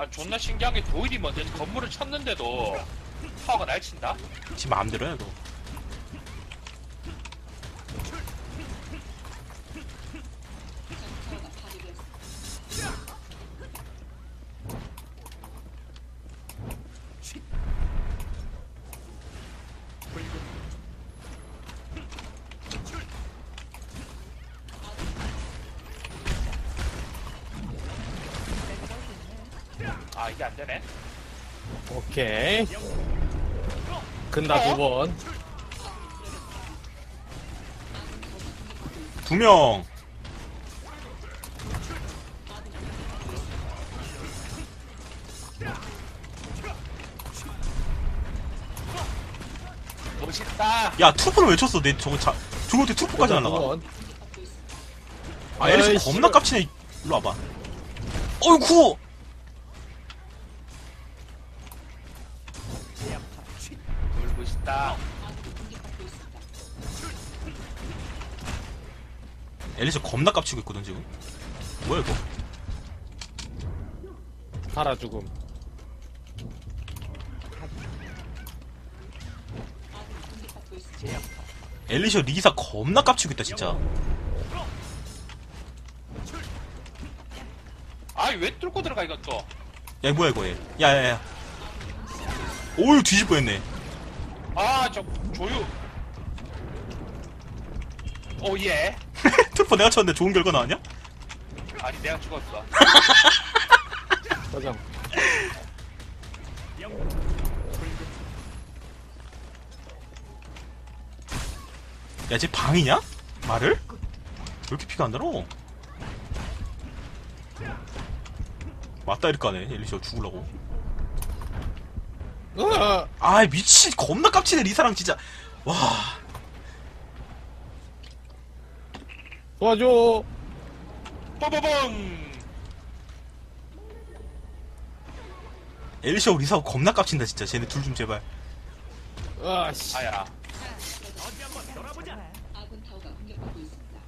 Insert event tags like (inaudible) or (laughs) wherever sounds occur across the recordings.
아 존나 신기한 게 도일이 먼저 건물을 쳤는데도 파워가 날친다? 지 마음대로 해, 너. 아 이게 안 되네. 오케이. 근다 어? 두 번. 두 명. 멋있다. 야, 투포는 왜 쳤어? 내 저거 자, 저거 어떻게 투포까지 날라가? 번. 아, 에리스 아이, 겁나 씨발. 깝치네. 일로 와봐. 어이구! 있다. 에리스 겁나 깝치고 있거든, 지금. 뭐야, 이거? 살아 죽음. 엘리셔 리사 겁나 깝치고 있다, 진짜. 아이 왜 뚫고 들어가 또? 야, 뭐야, 이거, 얘. 야, 야, 야. 오유, 뒤질 뻔했네. 아저 조유. 오 예. (laughs) 투포 내가 쳤는데 좋은 결과 나왔냐? 아니 내가 죽었어. 짜장. 야, 쟤 방이냐? 말을? 왜 이렇게 피가 안 달어? 맞다 이럴 까네 엘리셔 죽으려고 으 아! 미친 겁나 깝치네 리사랑 진짜 와 도와줘. 뽀뽀봉. 엘리셔 리사하고 겁나 깝친다 진짜 쟤네 둘 좀 제발 아 씨. 아야. 아군 타워가 공격받고 있습니다.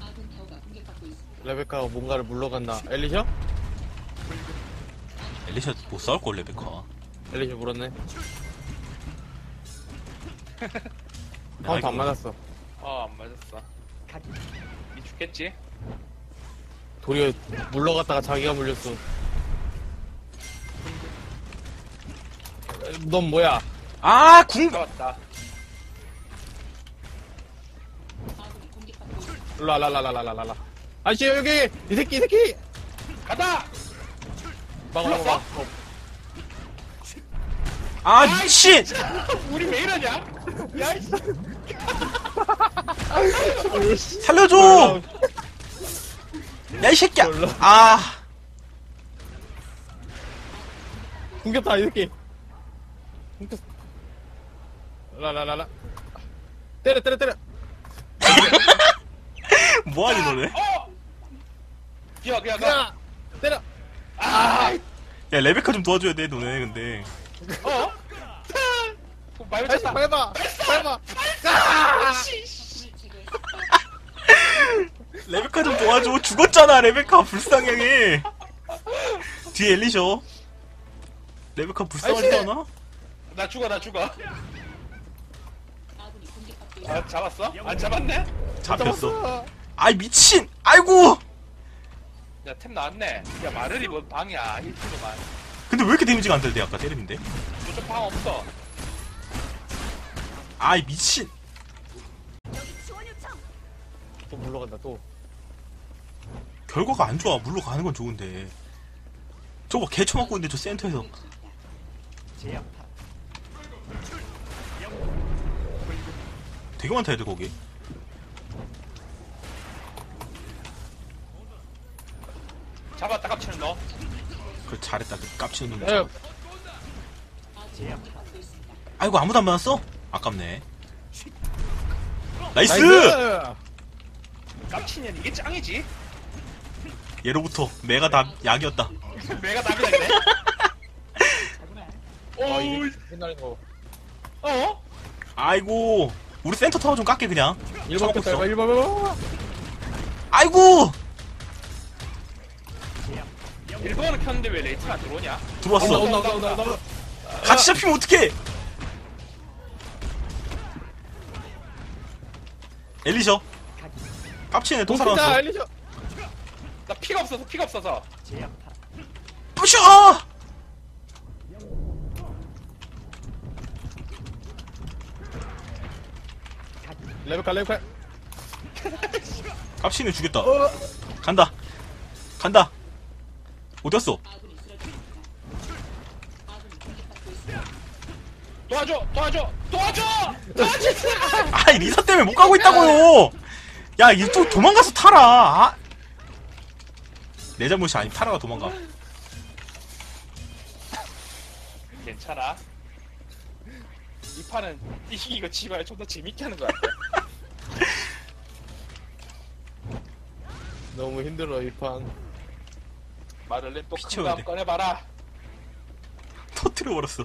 아군 타워가 공격받고 있습니다. 레베카가 뭔가를 물러간다. 엘리셔? 엘리셔 못 싸울걸 레베카 엘리셔 물었네. (laughs) 카운트 안 맞았어. 어안 맞았어. 이 죽겠지? 도리어 물러갔다가 자기가 물렸어. 넌 뭐야? 아 궁! 잡았다. 라라라라라라라. 아저씨 여기 이 새끼 이 새끼. 가다. 막아 막아 막아. 어, 아 미친! 우리 왜 이러냐? 야 이씨. 살려줘! 야 이 새끼야! 아 공격다 이 새끼. 공격. 라라라라. 때려 때려 때려. (laughs) 뭐하니 너네? 어. 기어 기어 기어. 야 때려. 아. 야 레베카 좀 도와줘야 돼 너네 근데 어? 말 다시 맞췄다. 밟아 밟아. 레베카 좀 도와줘 죽었잖아 레베카 불쌍하게 뒤에 엘리셔 레베카 불쌍하지 아이씨. 않아? 나 죽어 나 죽어. 아군이 공격받고 있습니다. 아 잡았어? 안 잡았네? 잡혔어 아이 미친 아이고 야 템 나왔네. 야 마르리 뭔 방이야. 1kg만. 근데 왜 이렇게 데미지가 안 들대 아까 때리는데? 저쪽 방 없어. 아이 미친. 또 물러간다 또. 결과가 안 좋아. 물러가는 건 좋은데. 저거 개 처맞고 있는데 저 센터에서. 되게 많다 애들 거기 잡았다 깝치는 너. 그래 잘했다 그 깝치는 놈 에휴. 아이고 아무도 안 맞았어? 아깝네 나이스! 깝치면 이게 짱이지. 예로부터 매가 다 약이었다 내가 답이 됐네. 아 오, 이게 옛날에 거. 어? 아이고 우리 센터 타워 좀 깎게 그냥 1번 쳐놓고 켰다 있어. 1번 1번 1번 아이고 1번을 켰는데 왜 레이트가 안 들어오냐? 들어왔어. 온다 온다 온다 온다 온다. 같이 잡히면 어떡해? 엘리셔. 깝치네 또 살아났어. 알리죠 나 피가 없어서 피가 없어서. 부셔 아! 레베카 레베카 깝치네 죽였다. 어 간다. 간다 어디갔어. 도와줘 도와줘 도와줘! 도와줘! (laughs) 아이 리사 때문에 못 가고 있다고요. 야 이거 또 도망가서 타라. 아. 내 잘못이 아니 타라가 도망가. 괜찮아. 이 판은 이기고 지발 좀 더 재밌게 하는 것 같아. (laughs) 너무 힘들어 이 판 마를렌 또 피쳐야 큰거 한번 돼. 꺼내봐라. 터트려 버렸어.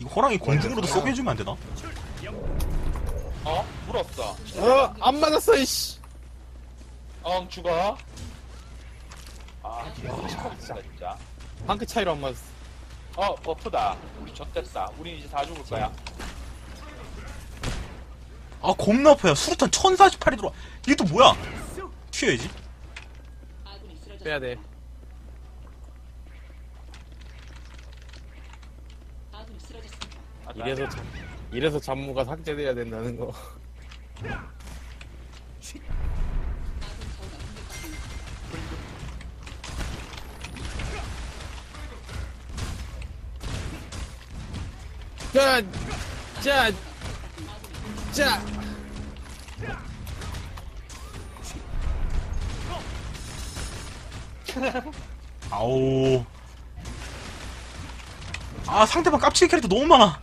이거 호랑이 공중으로도 쏘게 해주면 안 되나? 어? 물었어. 어 안 맞았어 이씨. 엉 죽어. 아 진짜 시끄럽다 진짜. 한끗 차이로 안 맞았어. 어 버프다. 우리 젖됐다. 우린 이제 다 죽을 거야. 아 겁나 아파요. 수류탄 1048이 들어와. 이게 또 뭐야 튀어야지. 빼야돼. 아, 나- 이래서 참 이래서 잠무가 삭제돼야 된다는 거. 자, 자, 자. (laughs) 아오. 아 상대방 깝치기 캐릭터 너무 많아.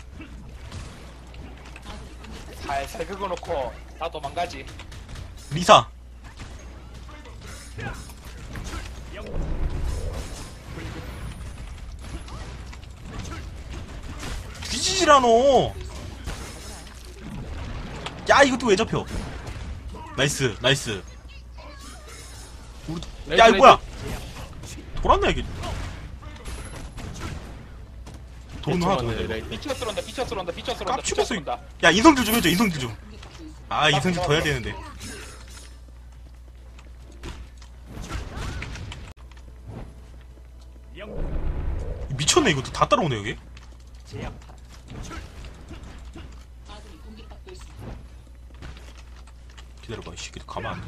살살 긁어놓고 다 도망가지. 리사. 뒤지지라노. 야 이것도 왜 잡혀? 나이스 나이스. 우리 야 이거 뭐야 돌았나 이게 도는 하나 더. 레이트. 비쳐 들어온다 비쳐 들어온다 비쳐 들어온다 비쳐 깝치면서 들어온다 야 인성질 좀 해줘 인성질 좀. 아 인성질 더 해야 되는데 미쳤네 이것도 다 따라오네 여기. 기다려봐 이 새끼들 가만 안 둬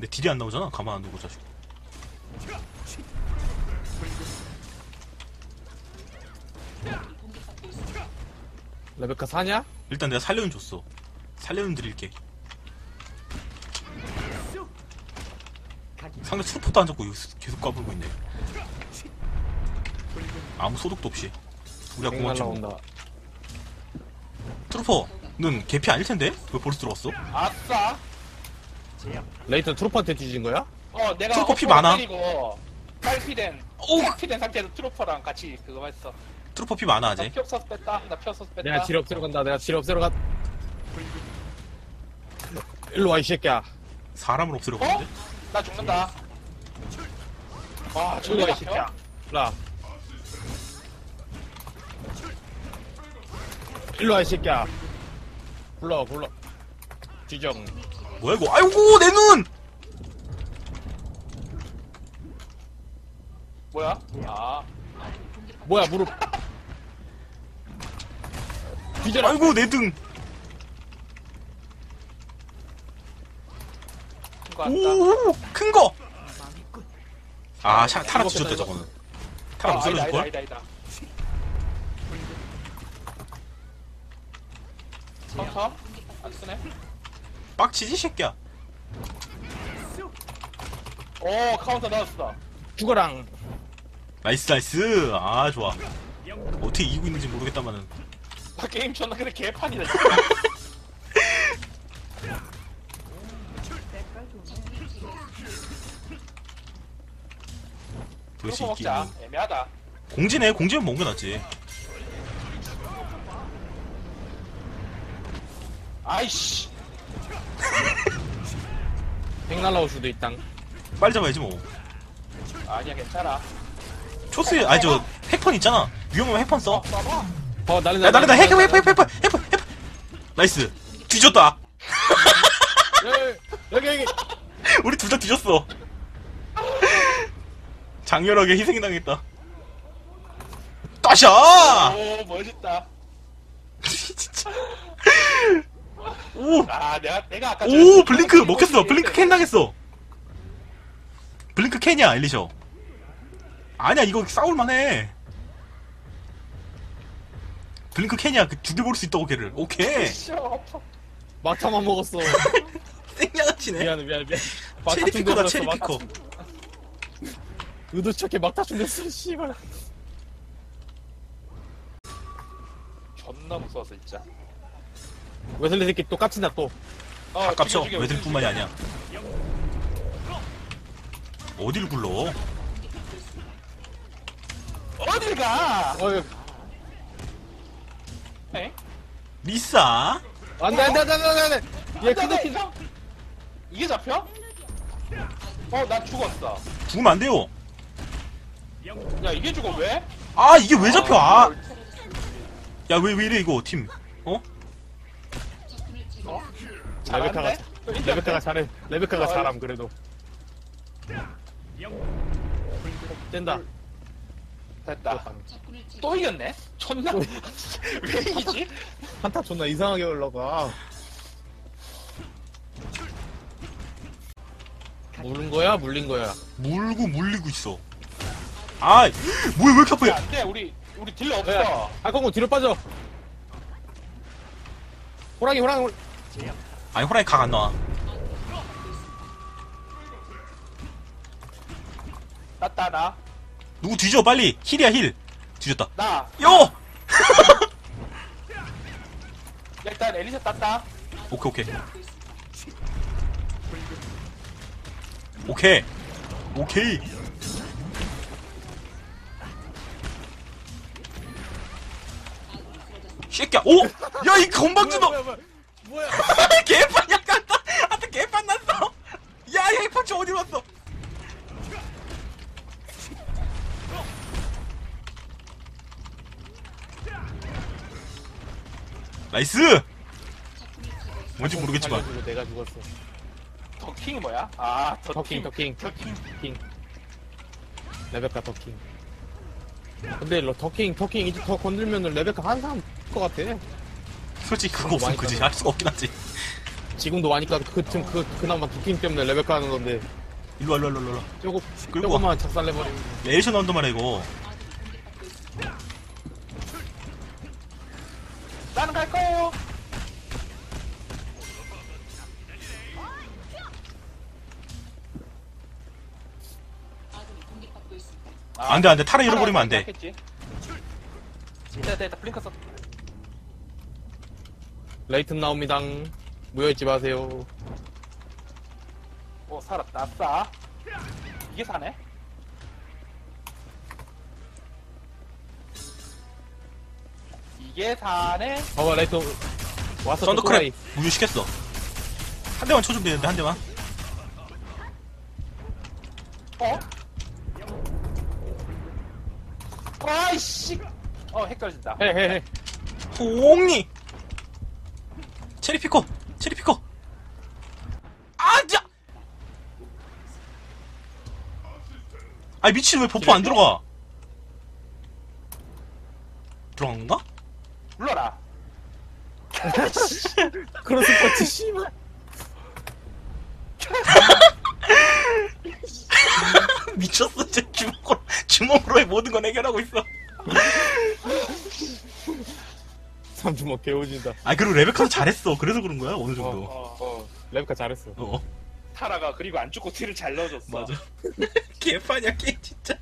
내 딜이 안 나오잖아 가만 안 두고 자식 레베카 사냐? 일단 내가 살려는 줬어 살려는 드릴게 상대 트루퍼도 안 잡고 계속 까불고 있네 아무 소득도 없이 우리가 뭐 날라온다. 트루퍼는 개피 아닐 텐데 왜 벌써 들어왔어? 아싸 레이트 트루퍼한테 뒤진 거야? 어 내가 트루퍼 피 어퍼를 많아. 때리고 딸피된 오! 딸피된 상태에서 트루퍼랑 같이 그거 했어 트루퍼 피 많아 아직 나 펴서 뺐다 나 펴서 뺐다 내가 질 없애러 간다. 내가 질 없애러 가. 일로 와 이 새끼야. 사람을 없애려 어? 가는데? 나 죽는다 와 일로 와 이 죽는다 새끼야. 라. 일로 와 이 새끼야. 불러 불러. 뒤정. 뭐야 이거 아이고 내 눈! 뭐야? 아 뭐야 무릎. 뒤져라. 아이고 내 등 큰거 같다 오, 큰 거! 아, 샤, 타라 이거 뒤졌다, 뺐다, 저거는. 타라 못 아, 아니다 살려줄걸? 아니다 아니다 아니다 카운터? 안 쓰네? 빡치지, 새끼야. 오 카운터 넣었어 죽어랑. 나이스 나이스. 아 좋아. 어떻게 이기고 있는지 모르겠다만은 아, 게임 존나 근데 개판이다 도대체 이기 애매하다. 공지네. 공지면 뭔게 낫지. 아이씨. 백 날라올 수도 있당. 빨리 잡아야지 뭐. 아니야 괜찮아. 초스 아니 저 핵펀 있잖아. 위험하면 핵펀 써. 어 날린다. 야 나른다 핵 핵 핵 핵 핵 핵 핵. 나이스. 뒤졌다. (laughs) 여기 여기 여기. 우리 둘 다 뒤졌어. 장렬하게 희생당했다. 따샤! 오 멋있다. (laughs) 진짜. 오! 아 내가 내가 아까 오! 블링크 먹혔어! 블링크 캔 당했어! 블링크 캔이야, 엘리셔. 아니야, 이거 싸울만해. 블링크 캔이야. 그 죽여볼 수 있다고, 걔를. 오케이. (laughs) 쇼. 막타만 먹었어. (laughs) 생양아치네. 미안해 미안해 미안. 체리 피커다, 체리 피커. 의도찮게 막타 준댔어 씨발. 존나 무서웠어 진짜. 웨슬리 새끼 또 깝친다 또. 어, 아깝죠? 죽여, 죽여, 외들뿐만이 아니야. 어딜 굴러? 어딜 가? 어이. 에? 리싸? 안돼 안돼 안돼 안돼 안돼. 얘 안돼, 형. 이게 잡혀? 어, 나 죽었어. 죽으면 안 돼요. 야, 이게 죽어 왜? 아, 이게 왜 잡혀? 아! 야, 왜, 왜 이래, 이거, 팀. 어? 어? 레베카가? 레베카가 잘해. 레베카가 어, 잘함 그래도. 뗀다. 됐다. 또 이겼네? 존나 (laughs) 왜 이기지? 한타 존나 이상하게 올라가. 물은 거야, 물린 거야. 물고 물리고 있어. 아, 뭐야, 왜 이렇게 아파? 야, 안 돼. 우리 우리 딜러 없어. 야, 할거고 뒤로 빠져. 호랑이, 호랑이, 호랑이. 아니, 호랑이 각 안 나와. 났다 나. 누구 뒤져, 빨리. 힐이야, 힐. 뒤졌다. 나. 요! (laughs) 일단 엘리사 땄다. 오케이, 오케이. 오케이. 오케이. 새끼야, 오! 야, 이 건방진 놈! 뭐야, 뭐야, 뭐야. 개판 약간 나 한테 개판 났어. 야, 이 펀치 어디로 왔어? 나이스. 뭔지 모르겠지만 살려주고 내가 죽었어. 더킹이 뭐야? 아, 더킹, 더킹. 더킹. 킹. 레베카 더킹. 근데 러- 더킹, 더킹 이제 더 건들면은 레베카 한 사람 것 같아. 솔직히 그거 없으면 그지 할 수가 없긴 하지. 지금도 하니까 그쯤 그 그나마 더킹 때문에 레베카 하는 건데 일로 와, 일로 와, 일로 와. 조금 끌고 조금만 작살내버리면 레이션 나온단 말이야 이거. 아, 안 돼, 안 돼. 타라 잃어버리면 안 돼. 했겠지. 됐다, 됐다. 블링크 썼. 레이튼 나옵니다. 무효했지 마세요. 오, 살았다. 아싸. 이게 사네? 이게 사네? 봐봐 레이튼 왔어. 썬더크랩 무효시켰어. 한 대만 쳐주면 되는데 한 대만. 어? 아이씨! 어, 헷갈린다. 헤헤헤. 홍리 체리 피커 체리 피커 아자 아이 미친 왜 버프 안 들어가 들어간 건가? 불러라. 크로스 퍼치 씨발. 미쳤어 제 주먹으로 주먹으로의 모든 건 해결하고 있어. 삼주먹 개오진다. 아 그리고 레베카도 잘했어. 그래서 그런 거야 어느 정도. 어, 어. 레베카 잘했어. 어, 타라가 그리고 안 죽고 티를 잘 넣어줬어. 맞아. (laughs) 개판이야 게임 진짜